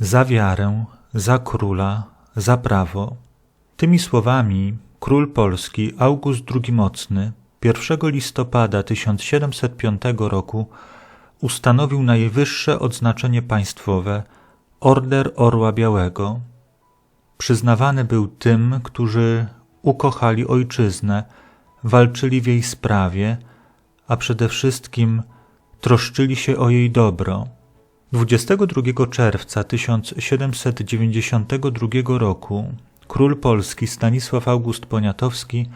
za wiarę, za króla, za prawo. Tymi słowami król polski August II Mocny 1 listopada 1705 roku ustanowił najwyższe odznaczenie państwowe Order Orła Białego. Przyznawany był tym, którzy ukochali ojczyznę, walczyli w jej sprawie, a przede wszystkim troszczyli się o jej dobro. 22 czerwca 1792 roku król polski Stanisław August Poniatowski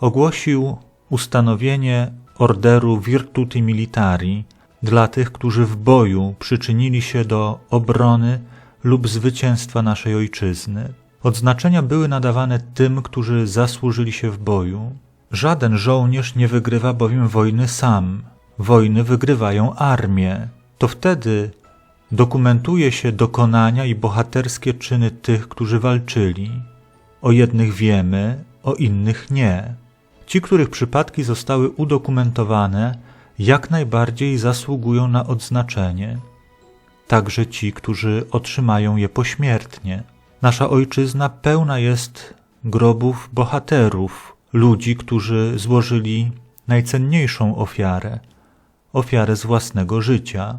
ogłosił ustanowienie orderu Virtuti Militari dla tych, którzy w boju przyczynili się do obrony lub zwycięstwa naszej ojczyzny. Odznaczenia były nadawane tym, którzy zasłużyli się w boju. Żaden żołnierz nie wygrywa bowiem wojny sam. Wojny wygrywają armie. To wtedy dokumentuje się dokonania i bohaterskie czyny tych, którzy walczyli. O jednych wiemy, o innych nie. Ci, których przypadki zostały udokumentowane, jak najbardziej zasługują na odznaczenie. Także ci, którzy otrzymają je pośmiertnie. Nasza ojczyzna pełna jest grobów bohaterów, ludzi, którzy złożyli najcenniejszą ofiarę ofiarę z własnego życia.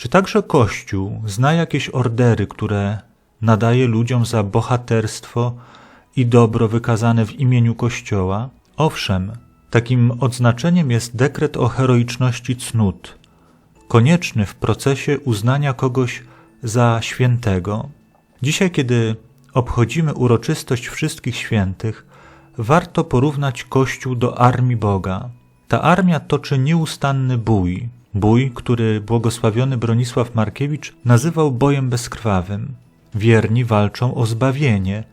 Czy także Kościół zna jakieś ordery, które nadaje ludziom za bohaterstwo i dobro wykazane w imieniu Kościoła? Owszem, takim odznaczeniem jest dekret o heroiczności cnót, konieczny w procesie uznania kogoś za świętego. Dzisiaj, kiedy obchodzimy uroczystość wszystkich świętych, warto porównać Kościół do armii Boga. Ta armia toczy nieustanny bój, bój, który błogosławiony Bronisław Markiewicz nazywał bojem bezkrwawym. Wierni walczą o zbawienie,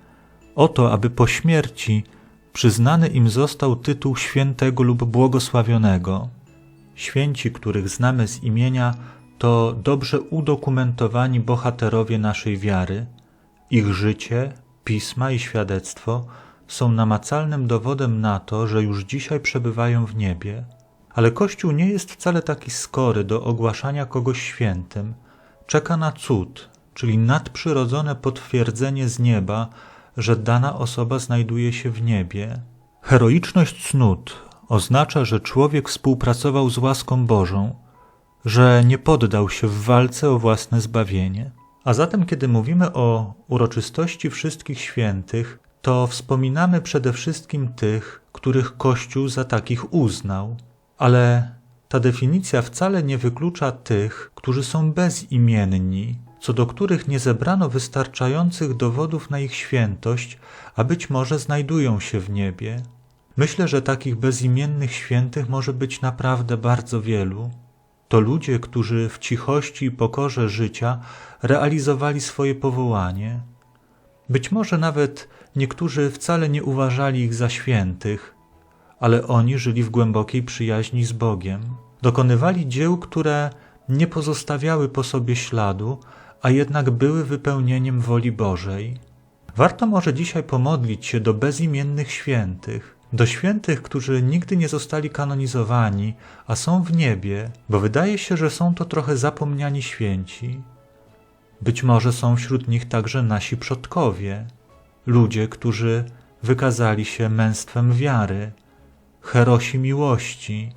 o to, aby po śmierci przyznany im został tytuł świętego lub błogosławionego. Święci, których znamy z imienia, to dobrze udokumentowani bohaterowie naszej wiary. Ich życie, pisma i świadectwo są namacalnym dowodem na to, że już dzisiaj przebywają w niebie. Ale Kościół nie jest wcale taki skory do ogłaszania kogoś świętym. Czeka na cud, czyli nadprzyrodzone potwierdzenie z nieba, że dana osoba znajduje się w niebie. Heroiczność cnót oznacza, że człowiek współpracował z łaską Bożą, że nie poddał się w walce o własne zbawienie. A zatem, kiedy mówimy o uroczystości wszystkich świętych, to wspominamy przede wszystkim tych, których Kościół za takich uznał. Ale ta definicja wcale nie wyklucza tych, którzy są bezimienni, co do których nie zebrano wystarczających dowodów na ich świętość, a być może znajdują się w niebie. Myślę, że takich bezimiennych świętych może być naprawdę bardzo wielu. To ludzie, którzy w cichości i pokorze życia realizowali swoje powołanie. Być może nawet niektórzy wcale nie uważali ich za świętych, ale oni żyli w głębokiej przyjaźni z Bogiem. Dokonywali dzieł, które nie pozostawiały po sobie śladu, a jednak były wypełnieniem woli Bożej. Warto może dzisiaj pomodlić się do bezimiennych świętych, do świętych, którzy nigdy nie zostali kanonizowani, a są w niebie, bo wydaje się, że są to trochę zapomniani święci. Być może są wśród nich także nasi przodkowie, ludzie, którzy wykazali się męstwem wiary, herosi miłości,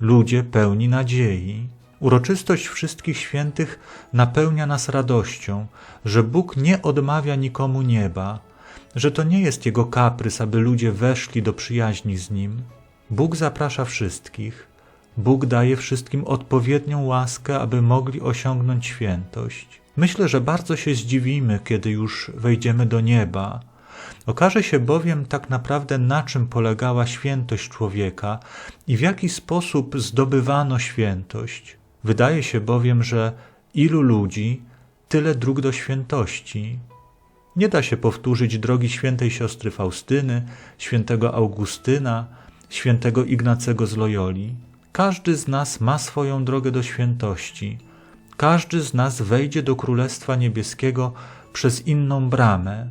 ludzie pełni nadziei. Uroczystość wszystkich świętych napełnia nas radością, że Bóg nie odmawia nikomu nieba, że to nie jest Jego kaprys, aby ludzie weszli do przyjaźni z Nim. Bóg zaprasza wszystkich, Bóg daje wszystkim odpowiednią łaskę, aby mogli osiągnąć świętość. Myślę, że bardzo się zdziwimy, kiedy już wejdziemy do nieba. Okaże się bowiem tak naprawdę, na czym polegała świętość człowieka i w jaki sposób zdobywano świętość. Wydaje się bowiem, że ilu ludzi, tyle dróg do świętości. Nie da się powtórzyć drogi świętej siostry Faustyny, świętego Augustyna, świętego Ignacego z Loyoli. Każdy z nas ma swoją drogę do świętości. Każdy z nas wejdzie do Królestwa Niebieskiego przez inną bramę.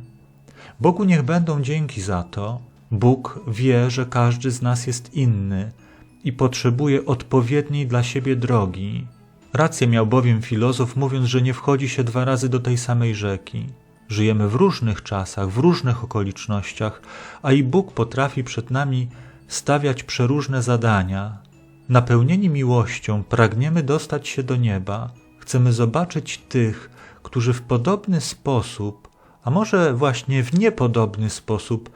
Bogu niech będą dzięki za to. Bóg wie, że każdy z nas jest inny i potrzebuje odpowiedniej dla siebie drogi. Rację miał bowiem filozof, mówiąc, że nie wchodzi się dwa razy do tej samej rzeki. Żyjemy w różnych czasach, w różnych okolicznościach, a i Bóg potrafi przed nami stawiać przeróżne zadania. Napełnieni miłością pragniemy dostać się do nieba. Chcemy zobaczyć tych, którzy w podobny sposób, a może właśnie w niepodobny sposób,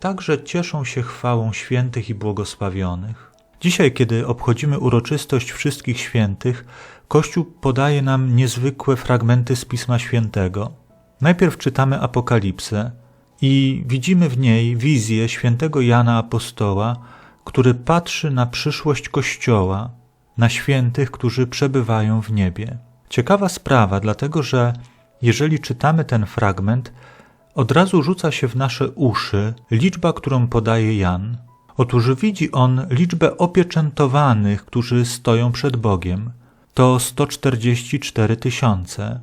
także cieszą się chwałą świętych i błogosławionych. Dzisiaj, kiedy obchodzimy uroczystość wszystkich świętych, Kościół podaje nam niezwykłe fragmenty z Pisma Świętego. Najpierw czytamy Apokalipsę i widzimy w niej wizję świętego Jana Apostoła, który patrzy na przyszłość Kościoła, na świętych, którzy przebywają w niebie. Ciekawa sprawa, dlatego że jeżeli czytamy ten fragment, od razu rzuca się w nasze uszy liczba, którą podaje Jan. Otóż widzi on liczbę opieczętowanych, którzy stoją przed Bogiem. To 144 tysiące.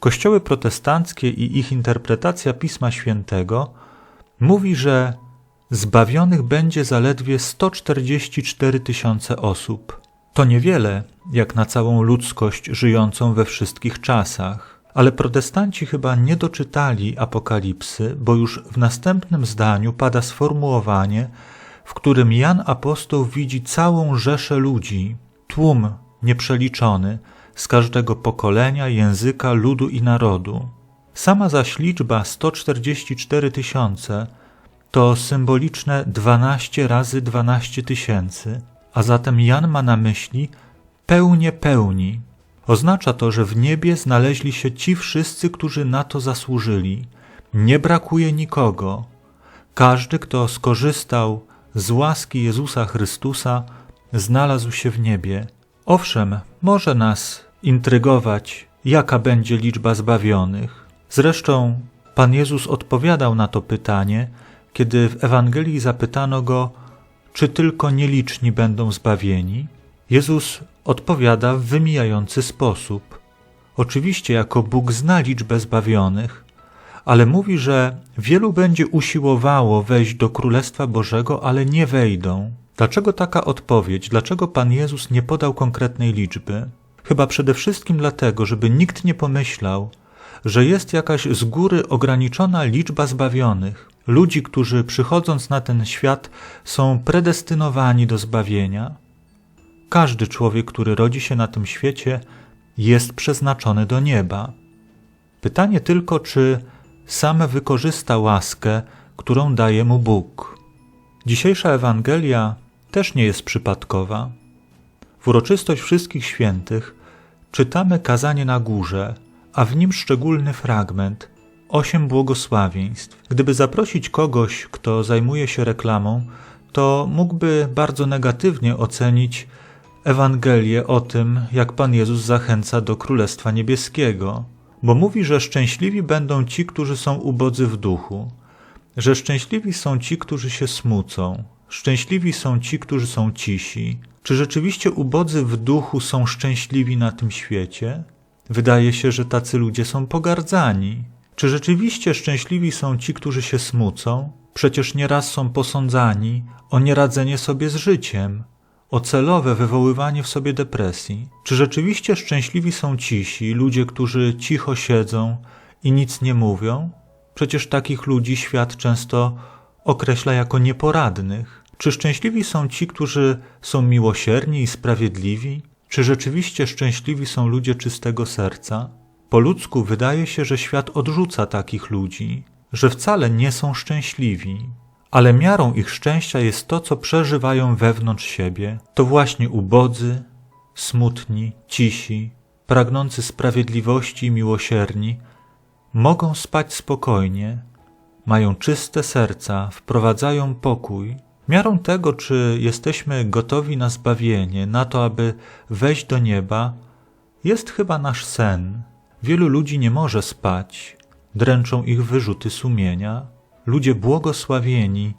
Kościoły protestanckie i ich interpretacja Pisma Świętego mówi, że zbawionych będzie zaledwie 144 tysiące osób. To niewiele, jak na całą ludzkość żyjącą we wszystkich czasach. Ale protestanci chyba nie doczytali Apokalipsy, bo już w następnym zdaniu pada sformułowanie, w którym Jan Apostoł widzi całą rzeszę ludzi, tłum nieprzeliczony, z każdego pokolenia, języka, ludu i narodu. Sama zaś liczba 144 tysiące to symboliczne 12 razy 12 tysięcy, a zatem Jan ma na myśli pełnię pełni. Oznacza to, że w niebie znaleźli się ci wszyscy, którzy na to zasłużyli. Nie brakuje nikogo. Każdy, kto skorzystał z łaski Jezusa Chrystusa, znalazł się w niebie. Owszem, może nas intrygować, jaka będzie liczba zbawionych. Zresztą Pan Jezus odpowiadał na to pytanie, kiedy w Ewangelii zapytano go, czy tylko nieliczni będą zbawieni. Jezus odpowiada w wymijający sposób. Oczywiście, jako Bóg zna liczbę zbawionych, ale mówi, że wielu będzie usiłowało wejść do Królestwa Bożego, ale nie wejdą. Dlaczego taka odpowiedź? Dlaczego Pan Jezus nie podał konkretnej liczby? Chyba przede wszystkim dlatego, żeby nikt nie pomyślał, że jest jakaś z góry ograniczona liczba zbawionych, ludzi, którzy przychodząc na ten świat są predestynowani do zbawienia. Każdy człowiek, który rodzi się na tym świecie, jest przeznaczony do nieba. Pytanie tylko, czy sam wykorzysta łaskę, którą daje mu Bóg. Dzisiejsza Ewangelia też nie jest przypadkowa. W uroczystość wszystkich świętych czytamy kazanie na górze, a w nim szczególny fragment osiem błogosławieństw. Gdyby zaprosić kogoś, kto zajmuje się reklamą, to mógłby bardzo negatywnie ocenić Ewangelię o tym, jak Pan Jezus zachęca do Królestwa Niebieskiego, bo mówi, że szczęśliwi będą ci, którzy są ubodzy w duchu, że szczęśliwi są ci, którzy się smucą, szczęśliwi są ci, którzy są cisi. Czy rzeczywiście ubodzy w duchu są szczęśliwi na tym świecie? Wydaje się, że tacy ludzie są pogardzani. Czy rzeczywiście szczęśliwi są ci, którzy się smucą? Przecież nieraz są posądzani o nieradzenie sobie z życiem, o celowe wywoływanie w sobie depresji. Czy rzeczywiście szczęśliwi są cisi, ludzie, którzy cicho siedzą i nic nie mówią? Przecież takich ludzi świat często określa jako nieporadnych. Czy szczęśliwi są ci, którzy są miłosierni i sprawiedliwi? Czy rzeczywiście szczęśliwi są ludzie czystego serca? Po ludzku wydaje się, że świat odrzuca takich ludzi, że wcale nie są szczęśliwi, ale miarą ich szczęścia jest to, co przeżywają wewnątrz siebie. To właśnie ubodzy, smutni, cisi, pragnący sprawiedliwości i miłosierni mogą spać spokojnie, mają czyste serca, wprowadzają pokój. Miarą tego, czy jesteśmy gotowi na zbawienie, na to, aby wejść do nieba, jest chyba nasz sen. Wielu ludzi nie może spać, dręczą ich wyrzuty sumienia. Ludzie błogosławieni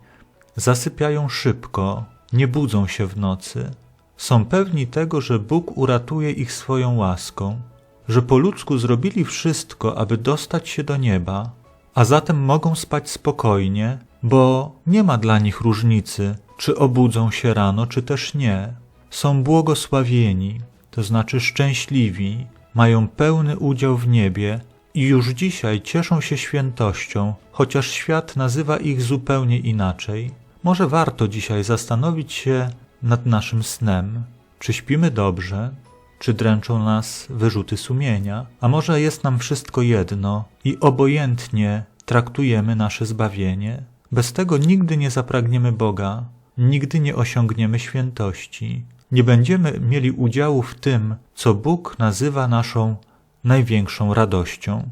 zasypiają szybko, nie budzą się w nocy. Są pewni tego, że Bóg uratuje ich swoją łaską, że po ludzku zrobili wszystko, aby dostać się do nieba, a zatem mogą spać spokojnie, bo nie ma dla nich różnicy, czy obudzą się rano, czy też nie. Są błogosławieni, to znaczy szczęśliwi, mają pełny udział w niebie już dzisiaj cieszą się świętością, chociaż świat nazywa ich zupełnie inaczej. Może warto dzisiaj zastanowić się nad naszym snem. Czy śpimy dobrze? Czy dręczą nas wyrzuty sumienia? A może jest nam wszystko jedno i obojętnie traktujemy nasze zbawienie? Bez tego nigdy nie zapragniemy Boga, nigdy nie osiągniemy świętości. Nie będziemy mieli udziału w tym, co Bóg nazywa naszą największą radością.